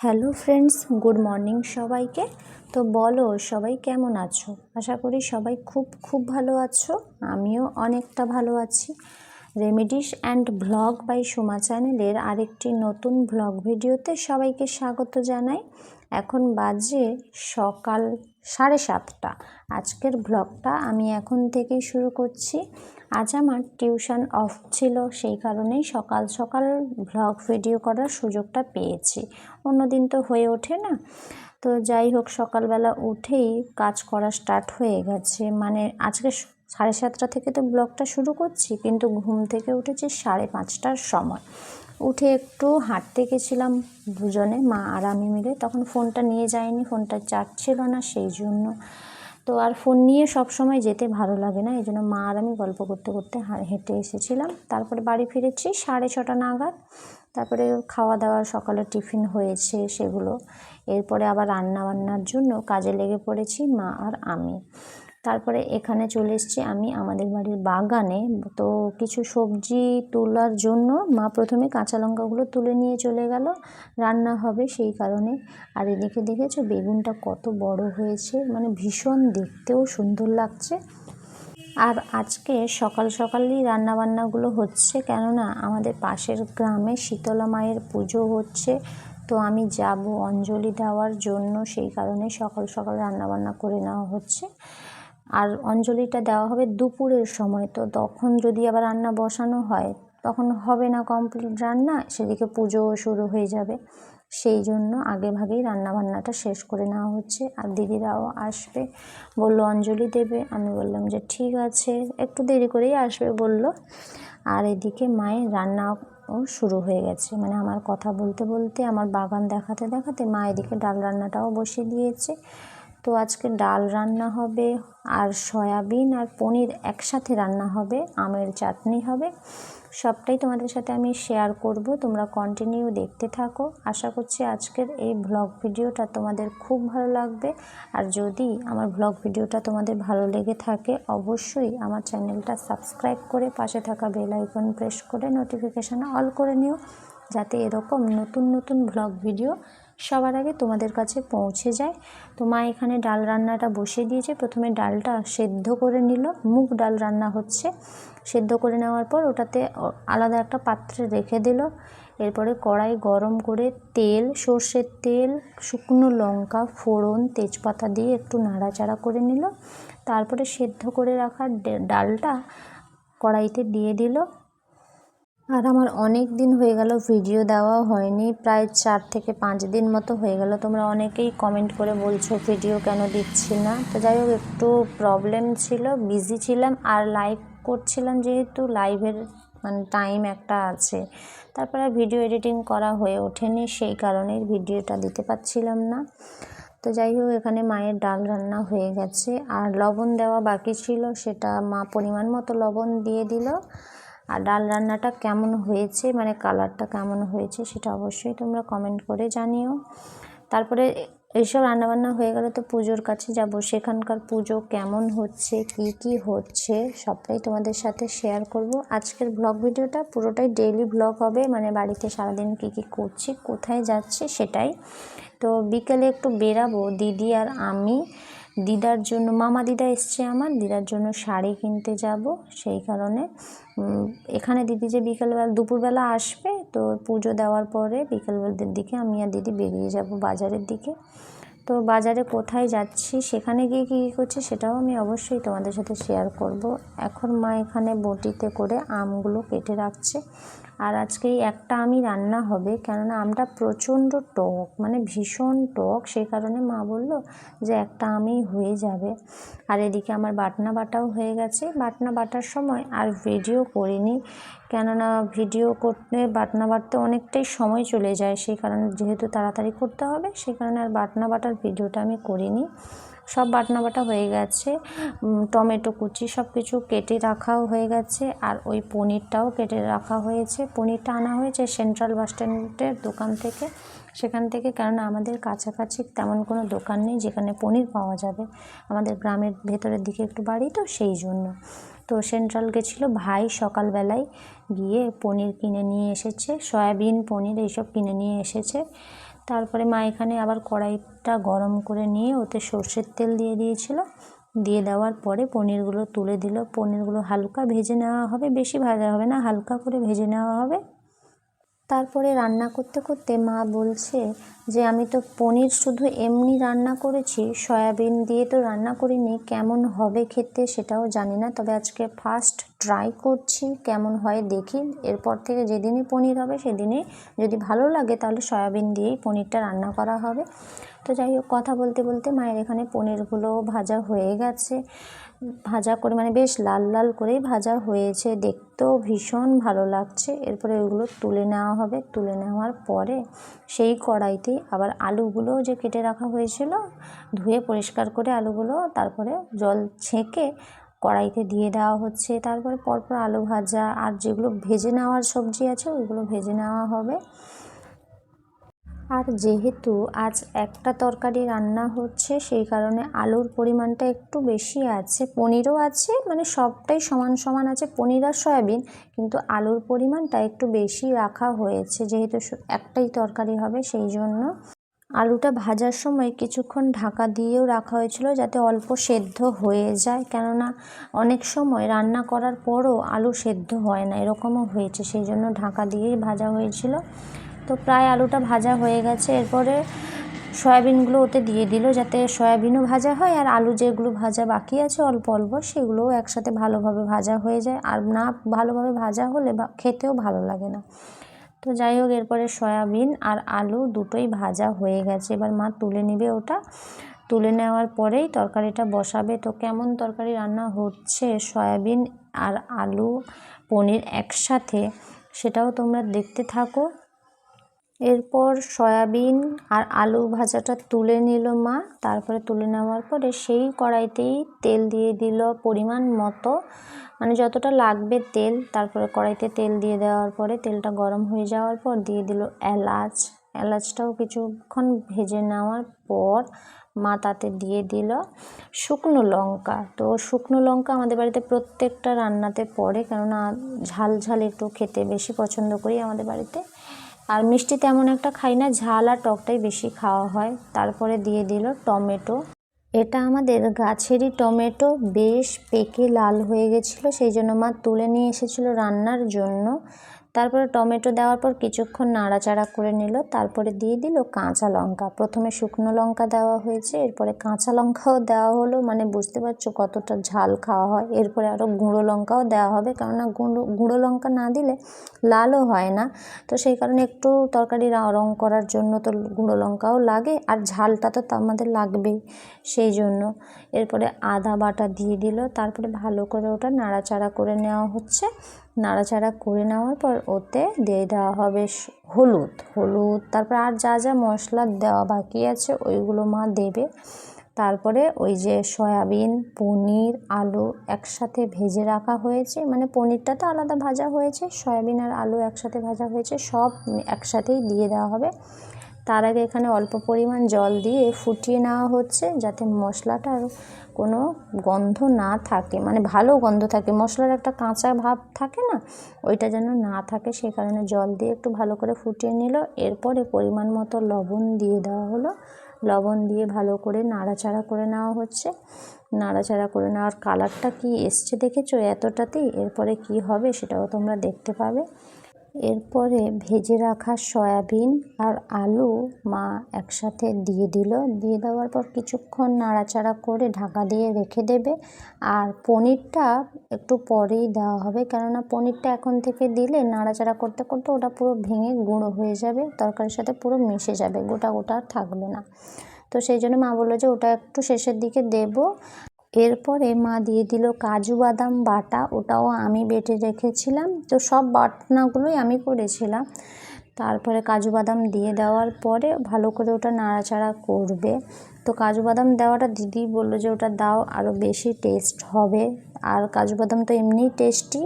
Hello friends, good morning সবাইকে। তো বলো, সবাই কেমন আছো? আশা করি সবাই খুব খুব ভালো আছো। আমিও অনেকটা ভালো আছি। Remedies and blog by Soma চ্যানেলের আরেকটি নতুন ব্লগ ভিডিওতে সবাইকে স্বাগত জানাই। এখন বাজে সকাল সাড়ে সাতটা। আজকের ব্লগটা আমি এখন থেকেই শুরু করছি। আজ আমার টিউশন অফ ছিল, সেই কারণেই সকাল সকাল ব্লগ ভিডিও করার সুযোগটা পেয়েছি। অন্যদিন তো হয়ে ওঠে না। তো যাই হোক, সকালবেলা উঠেই কাজ করা স্টার্ট হয়ে গেছে। মানে আজকে সাড়ে সাতটা থেকে তো ব্লগটা শুরু করছি, কিন্তু ঘুম থেকে উঠেছি সাড়ে পাঁচটার সময়। উঠে একটু হাঁটতে গেছিলাম দুজনে, মা আর আমি মিলে। তখন ফোনটা নিয়ে যাইনি ফোনটা চার্জ ছিল না সেই জন্য। তো আর ফোন নিয়ে সব সময় যেতে ভালো লাগে না, এই জন্য মা আর আমি গল্প করতে করতে হেঁটে এসেছিলাম। তারপরে বাড়ি ফিরেছি সাড়ে ছটা নাগাদ। তারপরে খাওয়া দাওয়া সকালে টিফিন হয়েছে সেগুলো। এরপরে আবার রান্না বান্নার জন্য কাজে লেগে পড়েছি মা আর আমি। তারপরে এখানে চলে এসেছি আমি আমাদের বাড়ির বাগানে। তো কিছু সবজি তোলার জন্য মা প্রথমে কাঁচা লঙ্কাগুলো তুলে নিয়ে চলে গেল। রান্না হবে সেই কারণে। আর এদিকে দেখেছ বেগুনটা কত বড় হয়েছে মানে ভীষণ দেখতেও সুন্দর লাগছে। আর আজকে সকাল সকালই রান্নাবান্নাগুলো হচ্ছে, কেননা আমাদের পাশের গ্রামে শীতলা মায়ের পুজো হচ্ছে। তো আমি যাব অঞ্জলি দেওয়ার জন্য, সেই কারণে সকাল সকাল রান্নাবান্না করে নেওয়া হচ্ছে। আর অঞ্জলিটা দেওয়া হবে দুপুরের সময়। তো তখন যদি আবার রান্না বসানো হয়, তখন হবে না কমপ্লিট রান্না, সেদিকে পুজোও শুরু হয়ে যাবে। সেই জন্য আগে ভাগেই রান্নাবান্নাটা শেষ করে নেওয়া হচ্ছে। আর দিদিরাও আসবে। বলল, অঞ্জলি দেবে। আমি বললাম যে, ঠিক আছে। একটু দেরি করেই আসবে বলল। আর এদিকে মায়ের রান্নাও শুরু হয়ে গেছে। মানে আমার কথা বলতে বলতে, আমার বাগান দেখাতে দেখাতে মা এদিকে ডাল রান্নাটাও বসিয়ে দিয়েছে। তো আজকে ডাল রান্না হবে, আর সয়াবিন আর পনির একসাথে রান্না হবে, আমের চাটনি হবে। সবটাই তোমাদের সাথে আমি শেয়ার করব, তোমরা কন্টিনিউ দেখতে থাকো। আশা করছি আজকের এই ব্লগ ভিডিওটা তোমাদের খুব ভালো লাগবে। আর যদি আমার ব্লগ ভিডিওটা তোমাদের ভালো লেগে থাকে, অবশ্যই আমার চ্যানেলটা সাবস্ক্রাইব করে পাশে থাকা বেল আইকন প্রেস করে নোটিফিকেশান অল করে নিও, যাতে এরকম নতুন নতুন ব্লগ ভিডিও সবার আগে তোমাদের কাছে পৌঁছে যায়। তো মা এখানে ডাল রান্নাটা বসিয়ে দিয়েছে। প্রথমে ডালটা সেদ্ধ করে নিল। মুগ ডাল রান্না হচ্ছে। সেদ্ধ করে নেওয়ার পর ওটাতে আলাদা একটা পাত্রে রেখে দিল। এরপরে কড়াই গরম করে তেল, সর্ষের তেল, শুকনো লঙ্কা, ফোড়ন, তেজপাতা দিয়ে একটু নাড়াচাড়া করে নিল। তারপরে সেদ্ধ করে রাখা ডালটা কড়াইতে দিয়ে দিল। আর আমার অনেক দিন হয়ে গেল ভিডিও দেওয়া হয়নি, প্রায় চার থেকে পাঁচ দিন মতো হয়ে গেল। তোমরা অনেকেই কমেন্ট করে বলছো ভিডিও কেন দিচ্ছি না। তো যাই হোক, একটু প্রবলেম ছিল বিজি ছিলাম আর লাইভ করছিলাম যেহেতু লাইভের মানে টাইম একটা আছে। তারপরে ভিডিও এডিটিং করা হয়ে ওঠেনি, সেই কারণে ভিডিওটা দিতে পারছিলাম না। তো যাই হোক, এখানে মায়ের ডাল রান্না হয়ে গেছে। আর লবণ দেওয়া বাকি ছিল, সেটা মা পরিমাণ মতো লবণ দিয়ে দিল। আর ডাল রান্নাটা কেমন হয়েছে মানে কালারটা কেমন হয়েছে সেটা অবশ্যই তোমরা কমেন্ট করে জানিও। তারপরে এইসব রান্নাবান্না হয়ে গেলে তো পুজোর কাছে যাব, সেখানকার পুজো কেমন হচ্ছে, কি কি হচ্ছে সবটাই তোমাদের সাথে শেয়ার করব। আজকের ব্লগ ভিডিওটা পুরোটাই ডেইলি ব্লগ হবে মানে বাড়িতে সারাদিন কি কি করছি, কোথায় যাচ্ছি সেটাই। তো বিকেলে একটু বেরাবো, দিদি আর আমি। দিদার জন্য, মামা দিদা এসছে আমার, দিদার জন্য শাড়ি কিনতে যাব। সেই কারণে এখানে দিদি যে বিকেলবেলা, দুপুরবেলা আসবে, তো পুজো দেওয়ার পরে বিকেলবেলার দিকে আমি আর দিদি বেরিয়ে যাব বাজারের দিকে। তো বাজারে কোথায় যাচ্ছি, সেখানে গিয়ে কী কী করছি, সেটাও আমি অবশ্যই তোমাদের সাথে শেয়ার করব। এখন মা এখানে বটিতে করে আমগুলো কেটে রাখছে। আর আজকে একটা আমি রান্না হবে, কেননা আমটা প্রচণ্ড টক মানে ভীষণ টক সেই কারণে মা বলল যে একটা আমি হয়ে যাবে। আর এদিকে আমার বাটনা বাটাও হয়ে গেছে। বাটনা বাটার সময় আর ভিডিও করিনি, কেননা ভিডিও করতে, বাটনা বাটতে অনেকটাই সময় চলে যায় সেই কারণে যেহেতু তাড়াতাড়ি করতে হবে সেই কারণে আর বাটনা বাটার ভিডিওটা আমি করিনি। সব বাটনা বাটা হয়ে গেছে। টমেটো কুচি সব কিছু কেটে রাখাও হয়ে গেছে আর ওই পনিরটাও কেটে রাখা হয়েছে। পনিরটা আনা হয়েছে সেন্ট্রাল বাস স্ট্যান্ডের দোকান থেকে। সেখান থেকে কেননা আমাদের কাছাকাছি তেমন কোনো দোকান নেই যেখানে পনির পাওয়া যাবে। আমাদের গ্রামের ভেতরের দিকে একটু বাড়ি তো সেই জন্য। তো সেন্ট্রাল গেছিল ভাই সকালবেলায় গিয়ে পনির কিনে নিয়ে এসেছে। সয়াবিন পনির এইসব কিনে নিয়ে এসেছে। তারপরে মা এখানে আবার কড়াইটা গরম করে নিয়ে ওতে সর্ষের তেল দিয়ে দিয়েছিল। দিয়ে দেওয়ার পরে পনিরগুলো তুলে দিল। পনিরগুলো হালকা ভেজে নেওয়া হবে। বেশি ভাজা হবে না, হালকা করে ভেজে নেওয়া হবে। তারপরে রান্না করতে করতে মা বলছে যে, আমি তো পনির শুধু এমনি রান্না করেছি, সয়াবিন দিয়ে তো রান্না করিনি, কেমন হবে খেতে সেটাও জানি না। তবে আজকে ফার্স্ট ট্রাই করছি, কেমন হয় দেখি। এরপর থেকে যেদিনই পনির হবে সেদিনই যদি ভালো লাগে তাহলে সয়াবিন দিয়েই পনিরটা রান্না করা হবে। তো যাই হোক, কথা বলতে বলতে মায়ের এখানে পনিরগুলো ভাজা হয়ে গেছে। ভাজা করে মানে বেশ লাল লাল করেই ভাজা হয়েছে। দেখতেও ভীষণ ভালো লাগছে। এরপরে ওইগুলো তুলে নেওয়া হবে। তুলে নেওয়ার পরে সেই কড়াইতেই আবার আলুগুলো যে কেটে রাখা হয়েছিল, ধুয়ে পরিষ্কার করে আলুগুলো তারপরে জল ছেঁকে কড়াইতে দিয়ে দেওয়া হচ্ছে। তারপরে পরপর আলু ভাজা আর যেগুলো ভেজে নেওয়ার সবজি আছে, ওইগুলো ভেজে নেওয়া হবে। আর যেহেতু আজ একটা তরকারি রান্না হচ্ছে, সেই কারণে আলুর পরিমাণটা একটু বেশি আছে। পনিরও আছে মানে সবটাই সমান সমান আছে, পনির আর সয়াবিন, কিন্তু আলুর পরিমাণটা একটু বেশি রাখা হয়েছে, যেহেতু একটাই তরকারি হবে, সেই জন্য। আলুটা ভাজার সময় কিছুক্ষণ ঢাকা দিয়েও রাখা হয়েছিল যাতে অল্প সেদ্ধ হয়ে যায়, কেননা অনেক সময় রান্না করার পরও আলু সেদ্ধ হয় না, এরকমও হয়েছে, সেই জন্য ঢাকা দিয়েই ভাজা হয়েছিল। তো প্রায় আলুটা ভাজা হয়ে গেছে। এরপরে সয়াবিনগুলো ওতে দিয়ে দিল যাতে সয়াবিনও ভাজা হয় আর আলু যেগুলো ভাজা বাকি আছে অল্প অল্প সেগুলোও একসাথে ভালোভাবে ভাজা হয়ে যায়। আর না ভালোভাবে ভাজা হলে খেতেও ভালো লাগে না। তো যাই হোক, এরপরে সয়াবিন আর আলু দুটোই ভাজা হয়ে গেছে। এবার মা তুলে নেবে ওটা। তুলে নেওয়ার পরেই তরকারিটা বসাবে। তো কেমন তরকারি রান্না হচ্ছে? সয়াবিন আর আলু পনির একসাথে, সেটাও তোমরা দেখতে থাকো। এরপর সয়াবিন আর আলু ভাজাটা তুলে নিল মা। তারপরে তুলে নেওয়ার পরে সেই কড়াইতেই তেল দিয়ে দিল পরিমাণ মতো। মানে যতটা লাগবে তেল, তারপরে কড়াইতে তেল দিয়ে দেওয়ার পরে তেলটা গরম হয়ে যাওয়ার পর দিয়ে দিল এলাচ। এলাচটাও কিছুক্ষণ ভেজে নেওয়ার পর মা তাতে দিয়ে দিল শুকনো লঙ্কা। তো শুকনো লঙ্কা আমাদের বাড়িতে প্রত্যেকটা রান্নাতে পড়ে, কেননা ঝাল ঝাল একটু খেতে বেশি পছন্দ করি আমাদের বাড়িতে। আর মিষ্টি তেমন একটা খাই না, ঝাল আর টকটাই বেশি খাওয়া হয়। তারপরে দিয়ে দিল টমেটো। এটা আমাদের গাছেরই টমেটো, বেশ পেকে লাল হয়ে গেছিল, সেই জন্য মা তুলে নিয়ে এসেছিল রান্নার জন্য। তারপরে টমেটো দেওয়ার পর কিছুক্ষণ নাড়াচাড়া করে নিল, তারপরে দিয়ে দিল কাঁচা লঙ্কা। প্রথমে শুকনো লঙ্কা দেওয়া হয়েছে, এরপরে কাঁচা লঙ্কাও দেওয়া হলো মানে বুঝতে পারছ কতটা ঝাল খাওয়া হয়। এরপরে আরও গুঁড়ো লঙ্কাও দেওয়া হবে, কেননা গুঁড়ো গুঁড়ো লঙ্কা না দিলে লালও হয় না। তো সেই কারণে একটু তরকারি রং করার জন্য তো গুঁড়ো লঙ্কাও লাগে, আর ঝালটা তো আমাদের লাগবেই সেই জন্য। এরপরে আদা বাটা দিয়ে দিল, তারপরে ভালো করে ওটা নাড়াচাড়া করে নেওয়া হচ্ছে। নাড়াচাড়া করে নেওয়ার পর ওতে দিয়ে দেওয়া হবে হলুদ। হলুদ, তারপর আর যা যা মশলা দেওয়া বাকি আছে ওইগুলো মা দেবে। তারপরে ওই যে সয়াবিন, পনির, আলু একসাথে ভেজে রাখা হয়েছে। মানে পনিরটা তো আলাদা ভাজা হয়েছে, সয়াবিন আর আলু একসাথে ভাজা হয়েছে, সব একসাথেই দিয়ে দেওয়া হবে। তার আগে এখানে অল্প পরিমাণ জল দিয়ে ফুটিয়ে নেওয়া হচ্ছে যাতে মশলাটার কোনো গন্ধ না থাকে মানে ভালো গন্ধ থাকে। মশলার একটা কাঁচা ভাব থাকে না, ওইটা যেন না থাকে সেই কারণে জল দিয়ে একটু ভালো করে ফুটিয়ে নিল। এরপরে পরিমাণ মতো লবণ দিয়ে দেওয়া হলো। লবণ দিয়ে ভালো করে নাড়াচাড়া করে নেওয়া হচ্ছে। নাড়াচাড়া করে নেওয়ার কালারটা কি এসছে দেখেছ এতটাতেই? এরপরে কি হবে সেটাও তোমরা দেখতে পাবে। এরপরে ভেজে রাখা সয়াবিন আর আলু মা একসাথে দিয়ে দিল। দিয়ে দেওয়ার পর কিছুক্ষণ নাড়াচাড়া করে ঢাকা দিয়ে রেখে দেবে। আর পনিরটা একটু পরেই দেওয়া হবে। কেননা পনিরটা এখন থেকে দিলে নাড়াচাড়া করতে করতে ওটা পুরো ভেঙে গুঁড়ো হয়ে যাবে। তরকারির সাথে পুরো মিশে যাবে। গোটা গোটা থাকবে না। তো সেই জন্য মা বলল যে ওটা একটু শেষের দিকে দেবো। এরপরে মা দিয়ে দিল কাজু, বাদাম, বাটা, ওটাও আমি বেটে রেখেছিলাম। তো সব বাটনাগুলোই আমি করেছিলাম। তারপরে কাজু, বাদাম দিয়ে দেওয়ার পরে ভালো করে ওটা নাড়াচাড়া করবে। তো কাজু, বাদাম দেওয়াটা দিদি বলল যে ওটা দাও আরও বেশি টেস্ট হবে। আর কাজু, বাদাম তো এমনিই টেস্টি।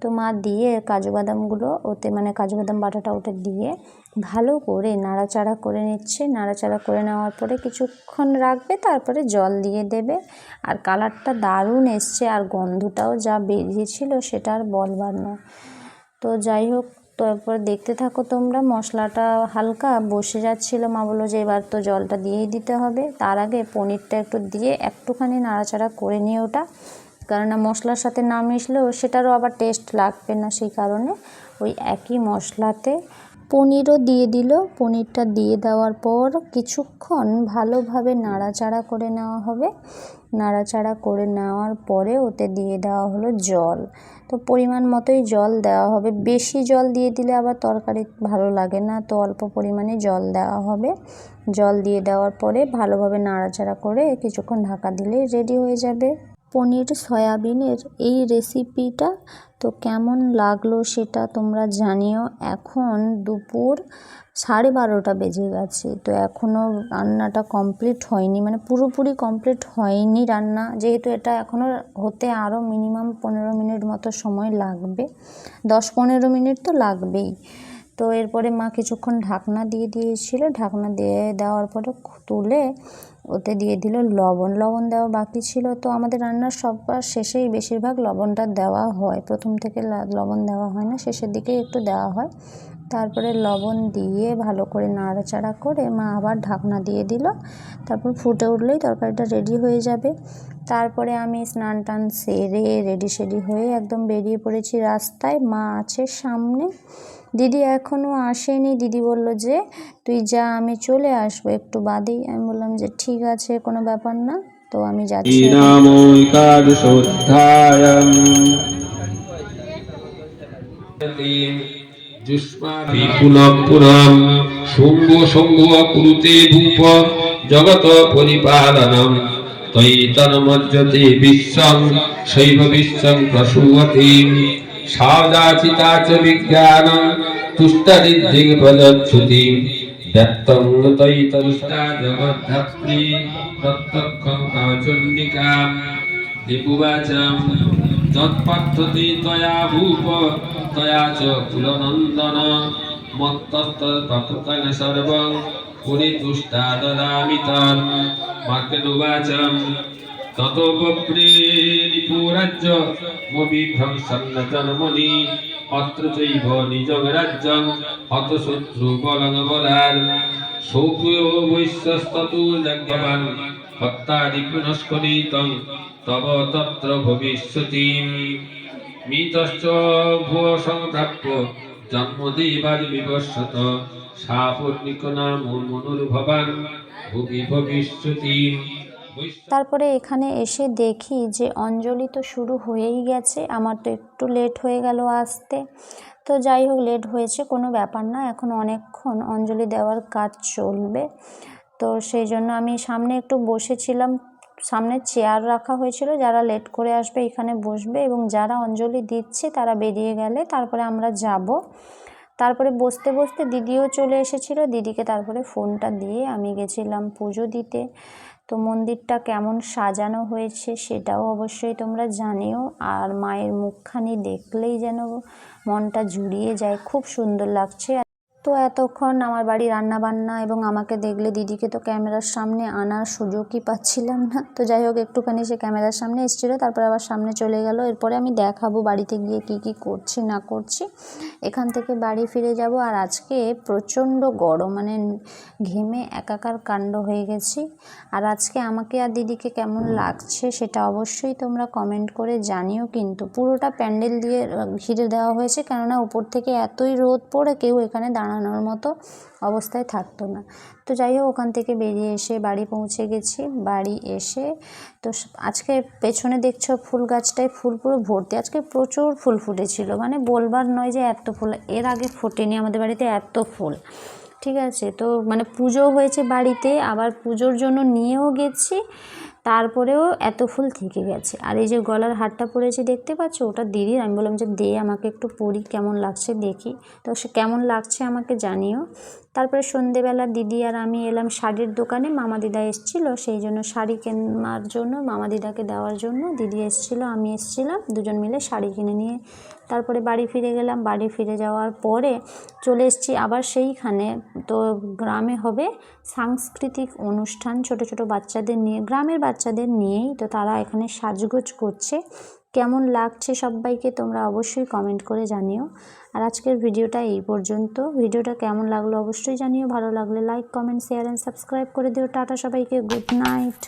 তো মা দিয়ে কাজু, বাদামগুলো ওতে মানে কাজু, বাদাম, বাটাটা ওটা দিয়ে ভালো করে নাড়াচাড়া করে নিচ্ছে। নাড়াচাড়া করে নেওয়ার পরে কিছুক্ষণ রাখবে, তারপরে জল দিয়ে দেবে। আর কালারটা দারুণ এসছে আর গন্ধটাও যা বেরিয়েছিল সেটা আর বলবার নয়। তো যাই হোক তো এরপর দেখতে থাকো তোমরা, মশলাটা হালকা বসে যাচ্ছিল। মা বলল যে এবার তো জলটা দিয়েই দিতে হবে। তার আগে পনিরটা একটু দিয়ে একটুখানি নাড়াচাড়া করে নিয়ে ওটা। কেননা মশলার সাথে না মিশলেও সেটারও আবার টেস্ট লাগবে না সেই কারণে। ওই একই মশলাতে পনিরও দিয়ে দিল। পনিরটা দিয়ে দেওয়ার পর কিছুক্ষণ ভালোভাবে নাড়াচাড়া করে নেওয়া হবে। নাড়াচাড়া করে নেওয়ার পরে ওতে দিয়ে দেওয়া হলো জল। তো পরিমাণ মতোই জল দেওয়া হবে। বেশি জল দিয়ে দিলে আবার তরকারি ভালো লাগে না, তো অল্প পরিমাণে জল দেওয়া হবে। জল দিয়ে দেওয়ার পরে ভালোভাবে নাড়াচাড়া করে কিছুক্ষণ ঢাকা দিলেই রেডি হয়ে যাবে। পনির, সয়াবিনের এই রেসিপিটা তো কেমন লাগল সেটা তোমরা জানিও। এখন দুপুর সাড়ে বারোটা বেজে গেছে, তো এখনও রান্নাটা কমপ্লিট হয়নি। মানে পুরোপুরি কমপ্লিট হয়নি রান্না, যেহেতু এটা এখনও হতে আরও মিনিমাম পনেরো মিনিট মতো সময় লাগবে। দশ পনেরো মিনিট তো লাগবেই। তো এরপরে মা কিছুক্ষণ ঢাকনা দিয়ে দিয়েছিল। ঢাকনা দিয়ে দেওয়ার পরে তুলে ওতে দিয়ে দিল লবণ। লবণ দেওয়া বাকি ছিল তো আমাদের রান্নার সববার শেষেই বেশিরভাগ লবণটা দেওয়া হয়। প্রথম থেকে লবণ দেওয়া হয় না, শেষের দিকেই একটু দেওয়া হয়। তারপরে লবণ দিয়ে ভালো করে নাড়াচাড়া করে মা আবার ঢাকনা দিয়ে দিল। তারপর ফুটে উঠলেই তরকারিটা রেডি হয়ে যাবে। তারপরে আমি স্নান টান সেরে রেডি সেডি হয়ে একদম বেরিয়ে পড়েছি রাস্তায়। মা আছে সামনে। দিদি এখনও আসেনি। দিদি বলল যে তুই যা আমি চলে আসব। একটু বাদেই আমি বললাম যে ঠিক আছে কোনো ব্যাপার না। তো আমি যাচ্ছি। পুনঃপুরম শুম্ভ শুম্ভ কুরুতে ভূপ জগত পরিপালনম তৈতন্মজ্জতে বিশ্বং শৈব বিশ্বং প্রসূয়তি সাদাচিতা চ বিজ্ঞানং তুষ্টরিদ্ধিং প্রদচ্ছুতি ব্যক্তং তৈতরুষ্টা জগদ্ধাত্রী প্রত্যক্ষং কাচন্ডিকাম দিপুবাচম তৎপদ্ধতি তয়া ভূপ মত্তয়া চুলনন্দন মত্তস্তপ্তন সর্বং পরিতুষ্টা দদামি তন মাকনুবাচম ততোপপ্রে নিপুরাজ্য অত্র চৈব নিজং রাজ্যং হত শত্রু বলং বলার। সৌপ্রিয় বৈশ্যস্ততু যজ্ঞবান হত্যাদি পুনস্করিতং তব তত্র ভবিষ্যতিম। মিতশ্চ ভুয় সংপ্রাপ্য জন্মদেবাদ বিবশত সাপর্ণিক নাম মনুর্ভবান ভুবি ভবিষ্যতি। তারপরে এখানে এসে দেখি যে অঞ্জলি তো শুরু হয়েই গেছে, আমার তো একটু লেট হয়ে গেল আসতে। তো যাই হোক লেট হয়েছে, কোনো ব্যাপার না, এখন অনেকক্ষণ অঞ্জলি দেওয়ার কাজ চলবে। তো সেই জন্য আমি সামনে একটু বসেছিলাম সামনে চেয়ার রাখা হয়েছিল, যারা লেট করে আসবে এখানে বসবে এবং যারা অঞ্জলি দিচ্ছে তারা বেরিয়ে গেলে তারপরে আমরা যাব। তারপরে বসতে বসতে দিদিও চলে এসেছিল, দিদিকে তারপরে ফোনটা দিয়ে আমি গেছিলাম পুজো দিতে। তো মন্দিরটা কেমন সাজানো হয়েছে সেটাও অবশ্যই তোমরা জানিও, আর মায়ের মুখখানি দেখলেই যেন মনটা জুড়িয়ে যায়। খুব সুন্দর লাগছে। তো এতক্ষণ আমার বাড়ি রান্না বান্না এবং আমাকে দেখলে দিদিকে তো ক্যামেরার সামনে আনার সুযোগই পাচ্ছিলাম না। তো যাই হোক, একটুখানি সে ক্যামেরার সামনে এসেছিল, তারপর আবার সামনে চলে গেল। এরপরে আমি দেখাবো বাড়িতে গিয়ে কি কি করছি, না করছি। এখান থেকে বাড়ি ফিরে যাব আর আজকে প্রচণ্ড গরম মানে ঘেমে একাকার কাণ্ড হয়ে গেছি। আর আজকে আমাকে আর দিদিকে কেমন লাগছে সেটা অবশ্যই তোমরা কমেন্ট করে জানিও কিন্তু। পুরোটা প্যান্ডেল দিয়ে ঘিরে দেওয়া হয়েছে, কেননা উপর থেকে এতই রোদ পড়ে কেউ এখানে দাঁড়ানোর মতো অবস্থায় থাকতো না। তো যাই হোক, ওখান থেকে বেরিয়ে এসে বাড়ি পৌঁছে গেছি। বাড়ি এসে তো আজকে পেছনে দেখছ ফুল গাছটায় ফুল পুরো ভর্তি। আজকে প্রচুর ফুল ফুটেছিল। মানে বলবার নয় যে এত ফুল। এর আগে ফোটেনি আমাদের বাড়িতে এত ফুল। ঠিক আছে? তো মানে পুজো হয়েছে বাড়িতে। আবার পুজোর জন্য নিয়েও গেছি। তারপরেও এত ফুল থেকে গেছে। আর এই যে গলার হারটা পরেছি, দেখতে পাচ্ছ? ওটা দিদির। আমি বললাম যে, দে আমাকে একটু পরি, কেমন লাগছে দেখি। তো সে কেমন লাগছে আমাকে জানিও। তারপরে সন্ধেবেলা দিদি আর আমি এলাম শাড়ির দোকানে। মামা দিদা এসছিল, সেই জন্য শাড়ি কেনার জন্য, মামা দিদাকে দেওয়ার জন্য দিদি এসছিল, আমি এসছিলাম, দুজন মিলে শাড়ি কিনে নিয়ে। তারপরে বাড়ি ফিরে গেলাম। বাড়ি ফিরে যাওয়ার পরে চলে এসেছি আবার সেইখানে। তো গ্রামে হবে সাংস্কৃতিক অনুষ্ঠান ছোট ছোট বাচ্চাদের নিয়ে, গ্রামের বাচ্চাদের নিয়েই। তো তারা এখানে সাজগোজ করছে। কেমন লাগছে সবাইকে তোমরা অবশ্যই কমেন্ট করে জানিও। আর আজকের ভিডিওটা এই পর্যন্ত। ভিডিওটা কেমন লাগল অবশ্যই জানিও। ভালো লাগলে like comment share and subscribe করে দিও। টাটা সবাইকে। Good night